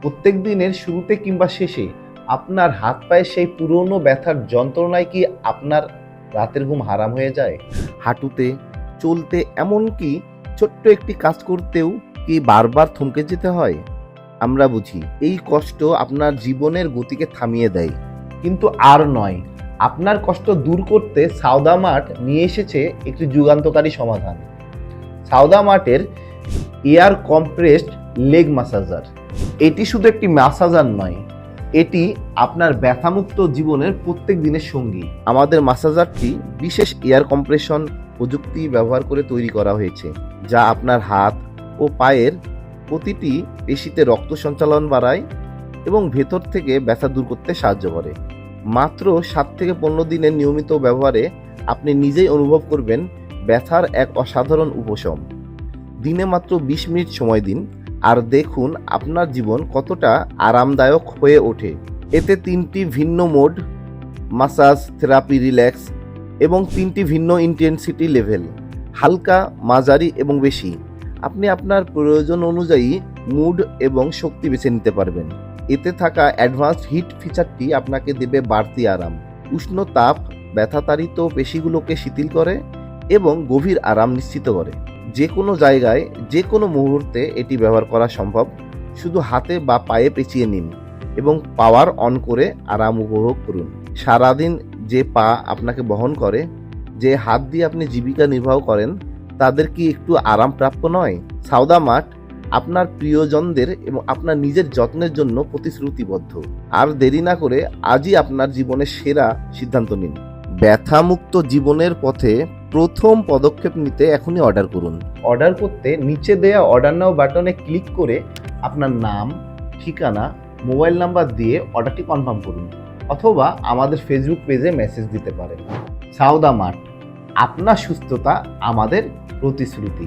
প্রত্যেক দিনের শুরুতে কিংবা শেষে আপনার হাত পায়ে সেই পুরনো ব্যথার যন্ত্রণায় কি আপনার রাতের ঘুম হারাম হয়ে যায়? হাঁটুতে চলতে এমনকি ছোট্ট একটি কাজ করতেও কি বারবার থমকে যেতে হয়? আমরা বুঝি এই কষ্ট আপনার জীবনের গতিকে থামিয়ে দেয়। কিন্তু আর নয় আপনার কষ্ট দূর করতে সাউদা মার্ট নিয়ে এসেছে একটি যুগান্তকারী সমাধান। সাউদা মার্টের এয়ার কম্প্রেসড লেগ মাসাজার। এটি শুধু একটি মাসাজার নয়, এটি আপনার ব্যথামুক্ত জীবনের প্রত্যেক দিনের সঙ্গী। আমাদের মাসাজারটি বিশেষ এয়ার কম্প্রেশন প্রযুক্তি ব্যবহার করে তৈরি করা হয়েছে, যা আপনার হাত ও পায়ের প্রতিটি পেশিতে রক্ত সঞ্চালন বাড়ায় এবং ভেতর থেকে ব্যথা দূর করতে সাহায্য করে। মাত্র সাত থেকে পনেরো দিনের নিয়মিত ব্যবহারে আপনি নিজেই অনুভব করবেন ব্যথার এক অসাধারণ উপশম। দিনে মাত্র বিশ মিনিট সময় দিন আর দেখুন আপনার জীবন কতটা আরামদায়ক হয়ে ওঠে। এতে তিনটি ভিন্ন মোড, মাসাজ, থেরাপি, রিল্যাক্স এবং তিনটি ভিন্ন ইন্টেন্সিটি লেভেল। হালকা, মাঝারি এবং বেশি। আপনি আপনার প্রয়োজন অনুযায়ী মুড এবং শক্তি বেছে নিতে পারবেন। এতে থাকা অ্যাডভান্সড হিট ফিচারটি আপনাকে দেবে বাড়তি আরাম। উষ্ণ তাপ ব্যথাতাড়িত পেশিগুলোকে শিথিল করে এবং গভীর আরাম নিশ্চিত করে। যে কোনো জায়গায় যে কোনো মুহূর্তে এটি ব্যবহার করা সম্ভব। শুধু হাতে বা পায়ে পেঁচিয়ে নিন এবং পাওয়ার অন করে আরাম উপভোগ করুন। সারাদিন যে পা আপনাকে বহন করে, যে হাত দিয়ে আপনি জীবিকা নির্বাহ করেন, তাদের কি একটু আরাম প্রাপ্য নয়? সাউদা মাঠ আপনার প্রিয়জনদের এবং আপনার নিজের যত্নের জন্য প্রতিশ্রুতিবদ্ধ। আর দেরি না করে আজই আপনার জীবনের সেরা সিদ্ধান্ত নিন। ব্যথামুক্ত জীবনের পথে প্রথম পদক্ষেপ নিতে এখনই অর্ডার করুন। অর্ডার করতে নিচে দেয়া অর্ডার নাও বাটনে ক্লিক করে আপনার নাম, ঠিকানা মোবাইল নাম্বার দিয়ে অর্ডারটি কনফার্ম করুন। অথবা আমাদের ফেসবুক পেজে মেসেজ দিতে পারেন। সাউদা মাঠ, আপনার সুস্থতা, আমাদের প্রতিশ্রুতি।